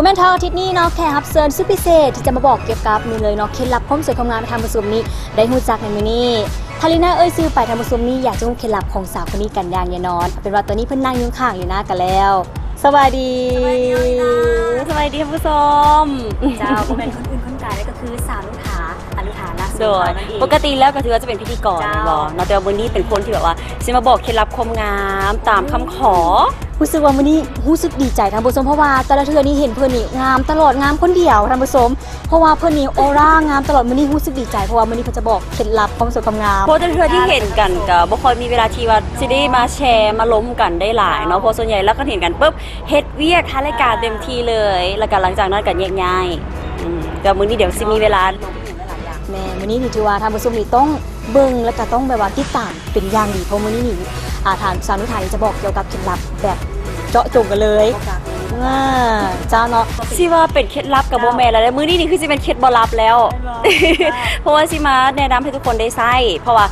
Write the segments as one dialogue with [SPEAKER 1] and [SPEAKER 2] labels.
[SPEAKER 1] Women Talk อาทิตย์นี้เนาะแขกรับเชิญสุดพิเศษที่จะมาบอกเกี่ยวกับนี่เลยเนาะเคล็ดลับความสวยความงามในทางผสมนี้ ได้หูจักในมื้อนี้ทาริน่าเอ้ยซื้อไปทางผสมนี้อยากจะรู้เคล็ดลับของสาวคนนี้กันอย่างแน่นอนเอาเป็นว่าตอนนี้เพิ่นนั่งอยุ่ข้างอยู่หน้ากันแล้ว สวัสดี
[SPEAKER 2] สวัสดีท่านผู้ชม
[SPEAKER 1] เจ้าบ่แม่นคนอื่นคนไกลก็คือสาวนุถาอนุถาลักษณ์
[SPEAKER 2] โดย
[SPEAKER 1] นั่นเอง
[SPEAKER 2] ปกติแล้วก็ถือว่าจะเป็นพิธีกร
[SPEAKER 1] เจ้า
[SPEAKER 2] บอเนาะแต่ว่าวันนี้เป็นคนที่แบบว่าจะมาบอกเคล็ดลับความงามตามคำขอ
[SPEAKER 1] รู้สึกว่ามื้อนี้รู้สึกดีใจท่านผู้ชมเพราะว่าแต่ละเทื่อนี้เห็นเพิ่นนี่งามตลอดงามคนเดียวท่านผู้ชมเพราะว่าเพิ่นนี่ออร่างามตลอดมื้อนี้รู้สึกดีใจเพราะว่ามื้อนี้เพิ่นจะบอกเคล็ดลับความสวยความงาม
[SPEAKER 2] เพราะเพื่อนๆที่เห็นกันก็บ่ค่อยมีเวลาที่ว่าสิได้มาแชร์มาล้มกันได้หลายเนาะเพราะส่วนใหญ่แล้วก็เห็นกันปุ๊บเฮ็ดเวียกท้ายรายการเต็มที่เลย แล้วก็หลังจากนั้นก็แยกย้ายอืมแต่มื้อนี้เดี๋ยวสิมีเวลา
[SPEAKER 1] แม่มื้อนี้นี่ถือว่าท่านผู้ชมนี่ต้องเบิ่งแล้วก็ต้องแบบว่าติดตามเป็นอย่างดีเพราะมื้อนี้นี่ อาทานสาวนุถานจะบอกเกี่ยวกับเคล็ดลับแบบเจาะจงกันเลยอ่าเจ้าเนาะ
[SPEAKER 2] สิว่าเป็นเคล็ดลับกับโบแมนแล้วมื้อนี้นี่คือจะเป็นเคล็ดบอลับแล้ว เพราะว่าสิมาแนะนำให้ทุกคนได้ใช้เพราะว่า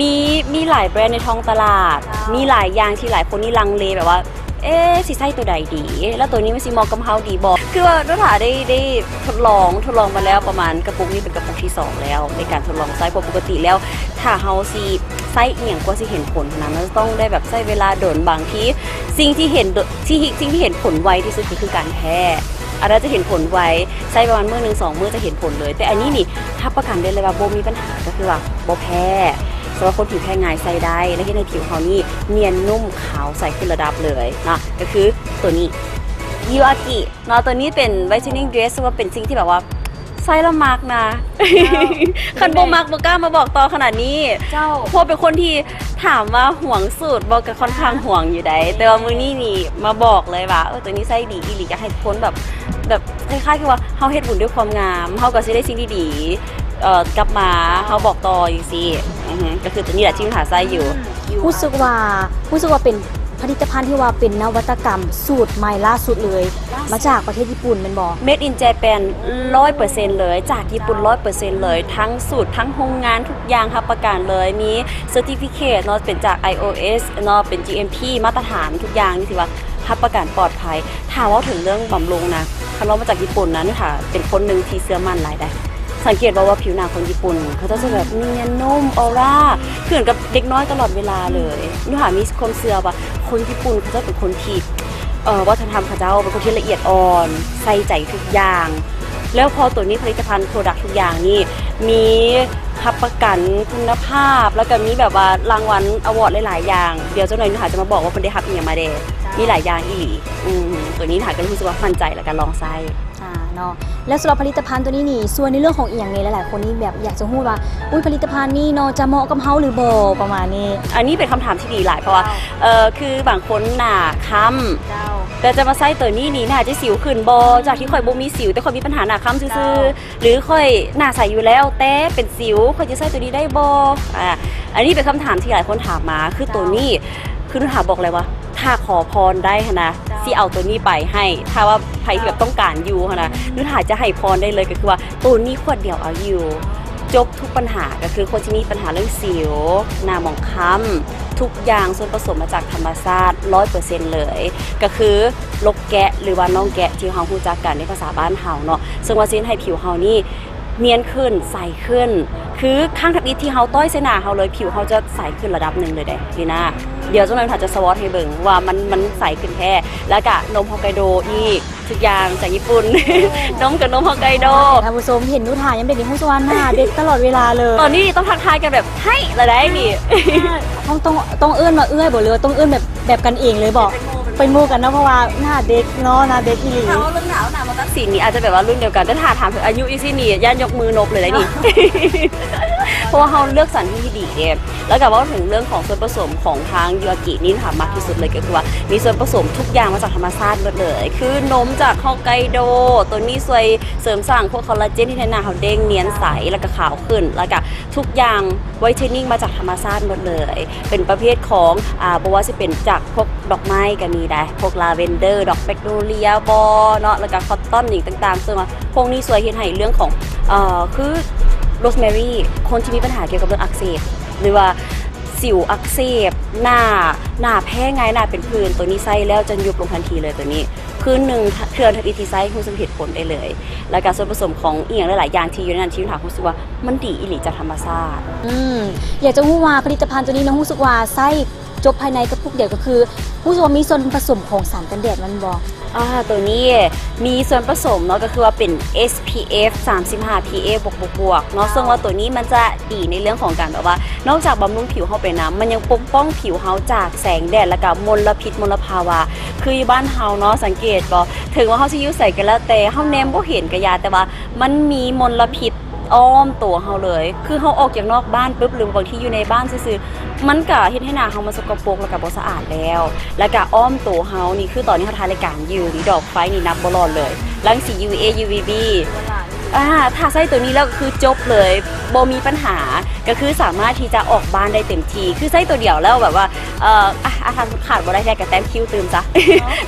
[SPEAKER 2] มีมีหลายแบรนด์ในท้องตลาด มีหลายอย่างที่หลายคนนี่ลังเลแบบว่า เอ๊ะสิใช้ตัวใดดี แล้วตัวนี้มันสิเหมองกับเฮาดีบอกคือว่านุถาได้ได้ทดลองทดลองมาแล้วประมาณกระปุกนี้เป็นกระปุกที่สองแล้ว ในการทดลองใช้เพราะปกติแล้ว ถ้าเฮาสิใช้เอียงกว่าสิเห็นผลนะมันต้องได้แบบใช้เวลาโดนบางทีสิ่งที่เห็นที่สิ่งที่เห็นผลไวที่สุดก็คือการแพ้อันนั้นจะเห็นผลไวใช้ประมาณมื้อหนึ่งสองมื้อจะเห็นผลเลย แต่อันนี้นี่ถ้าประกันได้เลยว่าโบมีปัญหาก็คือว่าโบแพ้สำหรับคนผิวแพ้ง่ายใส่ได้ และที่ในผิวเขานี่ เนียนนุ่มขาวใสขึ้นระดับเลยนะก็คือตัวนี้ยูอากิเนาะตัวนี้เป็นไวท์เทนนิ่งเดรสว่าเป็นสิ่งที่แบบว่าใส่และมักนะ คันโบมักโบกล้ามาบอกต่อขนาดนี้
[SPEAKER 1] เจ้า
[SPEAKER 2] เพราะเป็นคนที่ถามว่าห่วงสูตรบอกกับค่อนข้างห่วงอยู่ใดแต่ว่ามือนี้นี่มาบอกเลยว่าเออตัวนี้ใส่ดีอีหลีอยากให้ทุกคนแบบแบบคล้ายๆคือว่าเฮาเฮ็ดบุญด้วยความงามเฮาก็สิได้สิ่งดีๆ เอ่อกลับมาเฮาบอกต่ออยู่สิอือฮึก็คือตัวนี้แหละที่มันหาไส้อยู่
[SPEAKER 1] รู้สึกว่ารู้สึกว่าเป็นผลิตภัณฑ์ที่ว่าเป็นนวัตกรรมสูตรใหม่ล่าสุดเลย มาจากประเทศญี่ปุ่นแมันบอก
[SPEAKER 2] Made in Japan 100%เลยจากญี่ปุ่น100%เลย ทั้งสูตรทั้งโรงงานทุกอย่างรับประกันเลยมี Certificate เนาะเป็นจาก iOS เนาะเป็น GMP มาตรฐานทุกอย่างนี่ถือว่ารับประกันปลอดภัยถามว่าถึงเรื่องบำรุงนะคันเรามาจากญี่ปุ่นนะนี่ค่ะเป็นคนหนึ่งที่เสื้อมั่นหลายได้ สังเกตว่าว่าผิวหน้าคนญี่ปุ่น เขาจะแบบเนียนนุ่มออร่าเหมือนกับเด็กน้อยตลอดเวลาเลยนี่ค่ะมีความเชื่อว่าคนญี่ปุ่นเขาจะเป็นคนที่เอ่อวัฒนธรรมเขาเจ้าเป็นคนที่ละเอียดอ่อน ใส่ใจทุกอย่าง แล้วพอตัวนี้ผลิตภัณฑ์โปรดักทุกอย่างนี่มีรับประกันคุณภาพ แล้วก็มีแบบว่ารางวัลอวอร์ดหลายๆอย่าง เดี๋ยวเจ้าหน่อยนะคะจะมาบอกว่าคนได้รับอีกอย่างมาเดมีหลายอย่างอีหลีอืมตัวนี้นะคะก็รู้สึกว่ามั่นใจแล้วก็ลองใช้
[SPEAKER 1] อ่ เนาะแล้วสำหรับผลิตภัณฑ์ตัวนี้นี่ส่วนในเรื่องของอีกอย่างนี้หลายๆคนนี่แบบอยากจะพูดว่าอุ้ยผลิตภัณฑ์นี่เนาะจะเหมาะกับเฮาหรือบ่ประมาณนี้
[SPEAKER 2] อันนี้เป็นคำถามที่ดีหลายเพราะว่าเออคือบางคนหนาค้ำ
[SPEAKER 1] เจ้า
[SPEAKER 2] แต่จะมาใส่ตัวนี้นี่น่าจะสิวขึ้นบอจากที่ค่อยบ่มีสิว แต่ค่อยมีปัญหาหนาค้ำซื่อๆหรือค่อยหน้าใสอยู่แล้ว แต่เป็นสิวค่อยจะใส่ตัวนี้ได้บอ่าอันนี้เป็นคำถามที่หลายคนถามมาคือตัวนี้ คือนุถาบอกเลยว่า ถ้าขอพรได้ค่ะนะสิเอาตัวนี้ไปให้ ถ้าว่าใครที่แบบต้องการอยู่ค่ะนะนุถาจะให้พรได้เลยก็คือว่าตัวนี้ขวดเดียวเอาอยู่จบทุกปัญหาก็คือคนที่มีปัญหาเรื่องสิวหน้าหมองคล้ำทุกอย่างส่วนผสมมาจากธรรมชาติร้อยเปอร์เซ็นต์เลย ก็คือลกแกะหรือว่าน้องแกะที่เฮาฮู้จักกันในภาษาบ้านเฮาเนาะซึ่งว่าสิให้ผิวเฮานี่ เนียนขึ้นใสขึ้น คือข้างทับอิฐที่เฮาต้อยเสหนาเฮาเลยผิวเฮาจะใสขึ้นระดับหนึ่งเลยเด้ลีน่าเดี๋ยวเจ้าหน่อยถาจะสวอตให้เบิ่งว่ามันมันใสขึ้นแท้แล้วก็นมฮอกไกโดอีกทุกอย่างจากญี่ปุ่น นมกับนมฮอกไกโด
[SPEAKER 1] ท่านผู้ชมเห็นนุถายังเด็กในห้องสวรรค์หน้าเด็กตลอดเวลาเลย
[SPEAKER 2] ตอนนี้ต้องทักทายกันแบบให้ละได้นี่
[SPEAKER 1] ต้องต้องต้องเอื้อนมาเอื้อยบอกเลยว่าต้องเอื้อนแบบแบบกันเองเลยบอก เป็นหมู่กันเนาะเพราะว่าหน้าเด็กเนาะหน้าเด็กอีหลี
[SPEAKER 2] ถามว่ารุ่นหนาวหนาวมาตักสินนี่อาจจะแบบว่ารุ่นเดียวกันแต่ถ้าถามถึงอายุอีซี่นี่ย่านยกมือนบเลยนะนี่ เพราะว่าเขาเลือกสรรที่ดีเนี่ยแล้วกับว่าถึงเรื่องของส่วนผสมของทางยูอากินี่ถามมากที่สุดเลยก็คือว่ามีส่วนผสมทุกอย่างมาจากธรรมชาติหมดเลย คือนมจากฮอกไกโด ตัวนี้ช่วยเสริมสร้างพวกคอลลาเจนที่ในหน้าเขาเด้งเนียนใสแล้วก็ขาวขึ้น แล้วก็ทุกอย่างไวท์เทนนิ่งมาจากธรรมชาติหมดเลย เป็นประเภทของอ่าบอกว่าจะเป็นจากพวกดอกไม้ก็มีได้พวกลาเวนเดอร์ดอกแบกโดเรียบอเนาะแล้วก็คอตตอนอย่างต่างๆซึ่งว่าพวกนี้ช่วยเฮ็ดให้เรื่องของเอ่อคือ โรสแมรี่คนที่มีปัญหาเกี่ยวกับเรื่องอักเสบหรือว่าสิวอักเสบหน้าหน้าแพ้ง่ายหน้าเป็นพื้นตัวนี้ใส่แล้วจะยุบลงทันทีเลยตัวนี้ คืนหนึ่งเคลื่อนทันทีไส้คุณสมเกตผลได้เลย แล้วก็ส่วนผสมของอีกอย่างหลายๆอย่างที่อยู่ในนั้นที่ถามรู้สึกว่ามันดีอิหลีจากธรรมชาติ
[SPEAKER 1] อืมอยากจะหู้ว่าผลิตภัณฑ์ตัวนี้น้องรู้สึกว่าไส้ จบภายในกระปุกเดียวก็คือรู้สึกว่ามีส่วนผสมของสารกันแดดมันบอก
[SPEAKER 2] อ่าตัวนี้มีส่วนผสมเนาะก็คือว่าเป็น SPF 35 PA บวกบวกบวกเนาะซึ่งว่าตัวนี้มันจะดีในเรื่องของการแบบว่า นอกจากบำรุงผิวเข้าไปนะมันยังปกป้องผิวเฮาจากแสงแดดและกับมลพิษมลภาวะ คืออยู่บ้านเฮาเนาะสังเกตก็ถึงว่าเฮาสิอยู่ใส่กันแล้วแต่เฮาแนมบ่เห็นกระยาแต่ว่า มันมีมลพิษ อ้อมตัวเฮาเลย คือเฮาออกจากนอกบ้านปุ๊บหรือบางที่อยู่ในบ้านซื่อๆมันก็เฮ็ดให้หน้าเฮามันสกปรกแล้วก็บ่สะอาดแล้ว แล้วก็อ้อมตัวเฮานี่คือตอนนี้เฮาทายรายการอยู่นี่ดอกไฟนี่นับบ่รอดเลยรังสี UVA UVB อ่าถ้าใส่ตัวนี้แล้วก็คือจบเลยโบมีปัญหาก็คือสามารถที่จะออกบ้านได้เต็มทีคือใส่ตัวเดียวแล้วแบบว่าเอ่ออะอาหารขาดบ่ได้แค่กับแต้มคิ้วตืมจ้ะ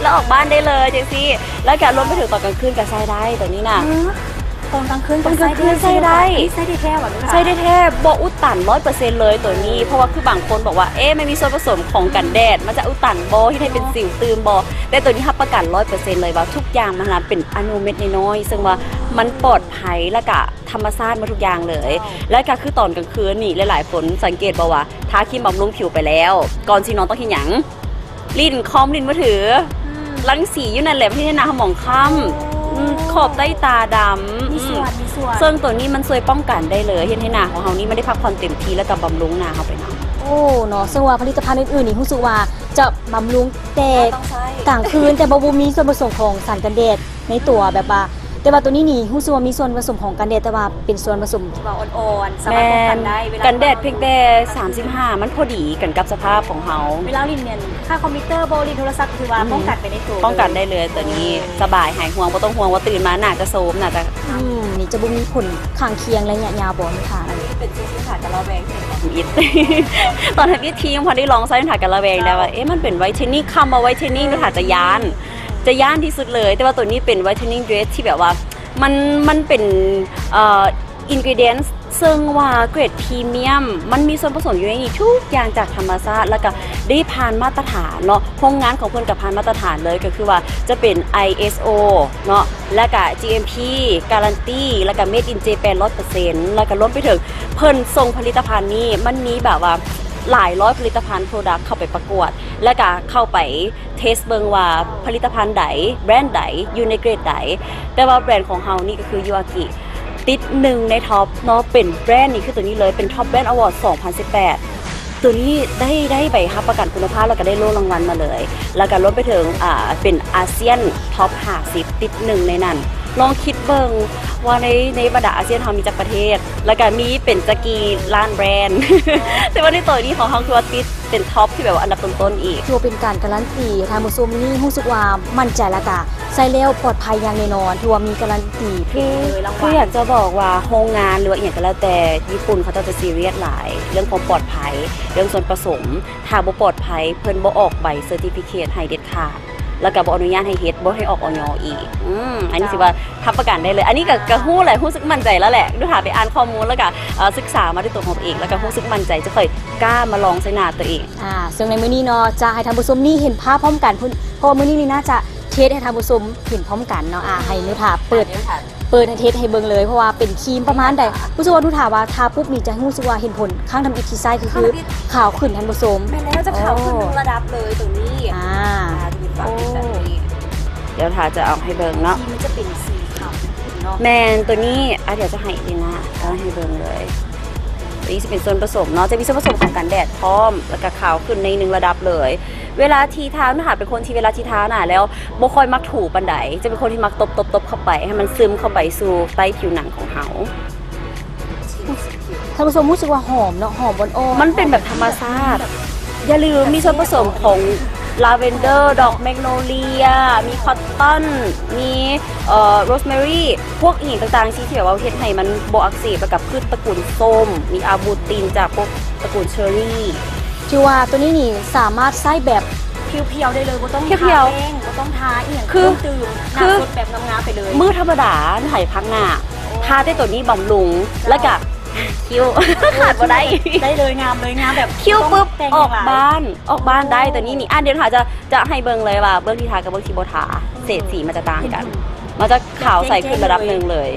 [SPEAKER 2] แล้วออกบ้านได้เลยจังซี่แล้วการรวมไปถึงตอนกลางคืนก็ใส่ได้ตัวนี้น่ะ
[SPEAKER 1] ตอนกลางคืน
[SPEAKER 2] ตอนกลางคืนใส่ได้
[SPEAKER 1] ใส่ได้แค่หวาน
[SPEAKER 2] ใช่ได้แท้บอุดตันร้อยเปอร์เซ็นต์เลยตัวนี้ เพราะว่าคือบางคนบอกว่าเอ๊ะไม่มีส่วนผสมของกันแดด มันจะอุดตันบอที่ให้เป็นสิวตืมบอแต่ตัวนี้รับประกันร้อยเปอร์เซ็นต์เลยว่าทุกอย่างมันนะเป็นอนุเม็ดน้อยๆซึ่งว่ามันปลอดภัยและก็ธรรมชาติมาทุกอย่างเลย และก็คือตอนกลางคืนนี่หลายๆคนสังเกตบอกว่าทาครีมบำรุงผิวไปแล้ว ก่อนที่นอนต้องกินหยังลิ้นคอมลิ้นมือถือรังสีอยู่นั่นแหละที่ให้หนาหมองค่ำ อืมขอบใต้ตาดำ
[SPEAKER 1] มี
[SPEAKER 2] อื
[SPEAKER 1] ส่
[SPEAKER 2] ม
[SPEAKER 1] วนมีส่วน
[SPEAKER 2] ซึ่งตัวนี้มันช่วยป้องกันได้เลยเห็นให้หนาของเรานี่ไม่ได้พักผ่อนเต็มที่แล้วกับบำรุงหนาเขาไปเนาะ
[SPEAKER 1] โอ้เนาะซึ่งว่าผลิตภัณฑ์อื่นๆนี่รู้สึกว่าจะบำรุงแต่
[SPEAKER 2] ต้องใช้
[SPEAKER 1] กลางคืนแต่บบูมีส่วนผสมของสารกันแดดในตัวแบบว่า แต่ว่าตัวนี้นี่รู้สึกว่ามีส่วนผสมของกันแดดแต่ว่าเป็นส่วนผสมที่ว่าอ่อนๆสา
[SPEAKER 2] แม
[SPEAKER 1] มารถป้อง
[SPEAKER 2] น
[SPEAKER 1] กันได้เวลา
[SPEAKER 2] กันแดดเพียงแต่35 มันพอดีกันกับสภาพของเขา
[SPEAKER 1] เวลาลินเนี่ยค่าคอมพิวเตอร์โบลินโทรศัพท์คือว่า
[SPEAKER 2] อืม
[SPEAKER 1] ป้องกันไปในตัว
[SPEAKER 2] ป้องกันได้เลยตัวนี้สบายหายห่วงไม่ต้องห่วงว่าตื่นมาหนาจะโซมหนาจะ
[SPEAKER 1] อืมนี่จะบ่มีผลข้างเคียงระยะยาวบ่มีค่ะ
[SPEAKER 2] เป็นสิ่งที่ขาดกับระแวงอิดตอนทำพิธีพอได้ลองใช้ถ่ายกับระแวงแล้วว่าเอ๊ะมันเป็นไวท์เทนนิ่งคำว่าไวท์เทนนิ่งถ่ายจะยาน จะย่านที่สุดเลย แต่ว่าตัวนี้เป็นไวท์เทนิ่งเดรสที่แบบว่า มันมันเป็นอินกิเดียนซึ่งว่าเกรดพรีเมียม มันมีส่วนผสมอยู่ในนี้ทุกอย่างจากธรรมชาติแล้วก็ได้ผ่านมาตรฐานเนาะโรงงานของเพื่อนกับผ่านมาตรฐานเลยก็คือว่าจะเป็น ISO เนาะแล้วก็ GMP การันตีแล้วก็ Made in Japan 100%แล้วก็รวมไปถึงเพิ่นทรงผลิตภัณฑ์นี้มันมีแบบว่า หลายร้อยผลิตภัณฑ์โปรดักต์เข้าไปประกวด แล้วก็เข้าไปเทสเบิงว่าผลิตภัณฑ์ใดแบรนด์ใดอยู่ในเกรดใดแต่ว่าแบรนด์ของเฮานี่ก็คือยูอากิติดหนึ่งในท็อปเนาะเป็นแบรนด์นี่คือตัวนี้เลยเป็นท็อปแบรนด์อวอร์ด 2018 ตัวนี้ได้ได้ใบรับประกันคุณภาพแล้วก็ได้โล่รางวัลมาเลย แล้วก็รวมไปถึงอ่าเป็นอาเซียนท็อป50ติดหนึ่งในนั้น ลองคิดเบิงว่าในในบรรดาอาเซียนเรามีจากประเทศ แล้วก็มีเป็นจักรีล้านแบรนด์ แต่ว่าในตัวนี้ของเขาคือว่าติดเป็นท็อปที่แบบว่าอันดับต้นๆอีก
[SPEAKER 1] ถือว่าเป็นการการันตีทางมุสลิมนี่รู้สึกว่ามั่นใจและกะใส่แล้วปลอดภัยอย่างแน่นอนถือว่ามีการันตี
[SPEAKER 2] คือ
[SPEAKER 1] เลยราง
[SPEAKER 2] คื
[SPEAKER 1] วั
[SPEAKER 2] อ
[SPEAKER 1] ล
[SPEAKER 2] อยากจะบอกว่าโรงงานหรือว่าอหย่างก็แล้วแต่ญี่ปุ่นเขาจะซีเรียสหลาย เรื่องความปลอดภัย เรื่องส่วนผสมถ้าบ่ปลอดภัยเพิ่นบ่ออกใบเซอร์ติฟิเคตให้เด็ดขาด แล้วก็บ่อนุญาตให้เฮ็ดบ่ให้ออกออยอีกอืมอันนี้สิว่าทับประกันได้เลย อันนี้ก็ก็ฮู้แหละฮู้สึกมั่นใจแล้วแหละดูถาไปอ่านข้อมูลแล้วก็เอ่อศึกษามาด้วยตัวของตัวเอง แล้วก็ฮู้สึกมั่นใจจะเคยกล้ามาลองใช้หน้าตัวเอง
[SPEAKER 1] อ่าซึ่งในมื้อนี้เนาะจะให้ทางผู้ชมนี่เห็นภาพพร้อมกันพุ่นเพราะว่ามื้อนี้นี่น่าจะเทสให้ทางผู้ชมเห็นพร้อมกันเนาะอ่าให้นุถาเปิดเปิดให้เทสให้เบิ่งเลยเพราะว่าเป็นครีมประมาณใดผู้ชมว่านุถาว่าทาปุ๊บนี่จะรู้สึกว่าเห็นผลข้างทำอิทธิไซคือคือขาวขึ้นท่านผู้ชม
[SPEAKER 2] แม่แล้วจะขาวขึ้นหนึ่งระดับเลยตรงนี้
[SPEAKER 1] อ่า
[SPEAKER 2] โอ้เดี๋ยวทาจะเอาให้เบิ่งเนาะ
[SPEAKER 1] ครีมมันจะเป็นสีขาวเนาะ
[SPEAKER 2] แมนตัวนี้อะเดี๋ยวจะให้ดีนะเอาให้เบิ่งเลยตัวนี้จะเป็นส่วนผสมเนาะจะมีส่วนผสมของกันแดดพร้อมแล้วก็ขาวขึ้นในหนึ่งระดับเลย เวลาทีเท้านะคะเป็นคนที่เวลาทีเท้าน่ะแล้วบ่ค่อยมักถูปันไดจะเป็นคนที่มักตบตบตบเข้าไป ให้มันซึมเข้าไปสู่ใต้ผิวหนังของเขา
[SPEAKER 1] ท่านผู้ชมรู้สึกว่าหอมเนาะหอมอ่อนๆ
[SPEAKER 2] มันเป็นแบบธรรมชาติอย่าลืมมีส่วนผสมของ ลาเวนเดอร์ ดอกแมกโนเลีย มีคอตตอน มีเอ่อโรสแมรี่ พวกอีกต่างๆที่แบบว่าเฮ็ดให้มันบ่อักเสบไปกับพืชตระกูลส้ม มีอาบูตินจากพวกตระกูลเชอร์รี่
[SPEAKER 1] ชื่อว่าตัวนี้นี่สามารถใส่แบบ เพียวๆได้เลยบ่ต้อง
[SPEAKER 2] เพี
[SPEAKER 1] ทา
[SPEAKER 2] ยวๆ
[SPEAKER 1] แป้งบ่ต้องทาอีหยัง
[SPEAKER 2] คือ
[SPEAKER 1] ตื่นห
[SPEAKER 2] คื
[SPEAKER 1] น้า
[SPEAKER 2] อ
[SPEAKER 1] สดแบบงามๆไปเลย
[SPEAKER 2] มือธรรมดาถ่ายพักหน้าทาได้ตัวนี้บำรุง แล้วก็ คิ้วขาดบ่ได้
[SPEAKER 3] ได้เลยงามเลยงามแบบ
[SPEAKER 2] คิ้วปุ๊บ
[SPEAKER 3] แต่ง
[SPEAKER 2] ออก
[SPEAKER 3] หลย
[SPEAKER 2] บ้านออกบ้านได้แต่นี่นี่อะเดี๋ยวหาจะจะให้เบิ่งเลยว่าเบื้องที่ทากับเบื้องที่บ่ทาเศษสีมันจะต่างกัน มันจะขาวใสขึ้นระดับหนึ่งเลย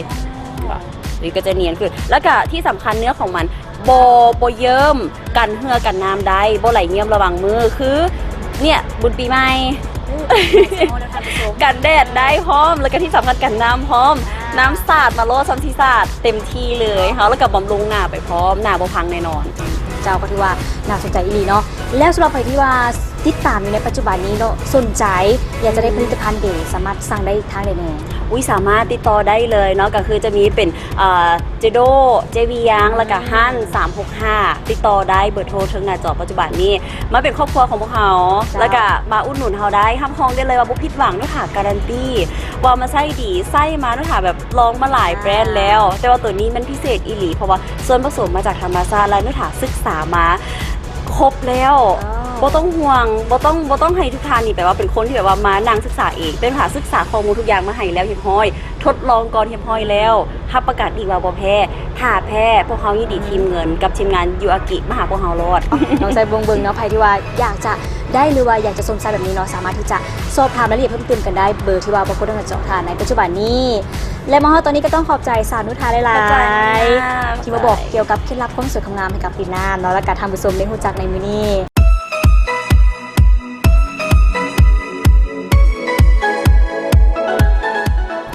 [SPEAKER 2] หรือก็จะเนียนขึ้นแล้วก็ที่สำคัญเนื้อของมันโบโบเยิ้มกันเหือกันน้ำได้โบไหลเยี่ยมระวังมือคือเนี่ยบุญปีใหม่กันแดดได้พร้อม แล้วก็ที่สำคัญกันน้ำพร้อม น้ำสาดมาโลดซัมซีสาดเต็มที่เลยค่ะแล้วก็บบำรุงหน้าไปพร้อมหน้าบ่พังแน่นอน
[SPEAKER 1] เจ้าก็ที่ว่าน่าสนใจอีหลีเนาะแล้วสำหรับใครที่ว่า ติดตามอยู่ในปัจจุบันนี้เนาะสนใจอยากจะได้ผลิตภัณฑ์เดสามารถสั่งได้ทางใดแน่
[SPEAKER 2] อุ้ยสามารถติดต่อได้เลยเนาะก็คือจะมีเป็นเจโดเจวียางแล้วก็ฮั่น365 ติดต่อได้เบอร์โทรถึงหน้าจอปัจจุบันนี้มาเป็นครอบครัวของพวกเขา
[SPEAKER 1] จ้า
[SPEAKER 2] แล้วก็มาอุดหนุนเขาได้ห้ามห้องได้เลยว่าบุผิดหวังด้วยค่ะการันตีว่ามาไส้ดีไส้มาด้วยค่ะแบบลองมาหลายแบรนด์แล้ว แต่ว่าตัวนี้มันพิเศษอีหลีเพราะว่าส่วนผสมมาจากธรรมชาติและนุถาศึกษามาครบแล้ว บ่ต้องห่วงบ่ต้องบ่ต้องให้ทุกทานนี่แปลว่าเป็นคนที่แบบว่ามานั่งศึกษาเองเป็นหาศึกษาข้อมูลทุกอย่างมาให้แล้วเฮียบห้อย ทดลองก่อนเฮียบห้อยแล้วรับประกาศอีกว่าบ่แพ้ถ้าแพ้พวกเขายินดีทีมเงิน กับทีมงานยูอากิมาหาพวกเขารอด
[SPEAKER 1] น้องใจเบิงเบิงเนาะใครที่ว่าอยากจะได้หรือว่าอยากจะสนใจแบบนี้เนาะสามารถที่จะสอบถามรายละเอียดเพิ่มเติมกันได้เบอร์ที่ว่าบางคนต้องการเจาะทานในปัจจุบันนี้และมาฮอดตอนนี้ก็ต้องขอบใจสาวนุชาหลา
[SPEAKER 2] ขอบใจ
[SPEAKER 1] ย
[SPEAKER 2] มาก
[SPEAKER 1] ๆที่มาบอกเกี่ยวกับเคล็ดลับความสวยความงามให้กับปีหน้าเนาะและการทำผสมเลี้ยงหูจักในมือนี้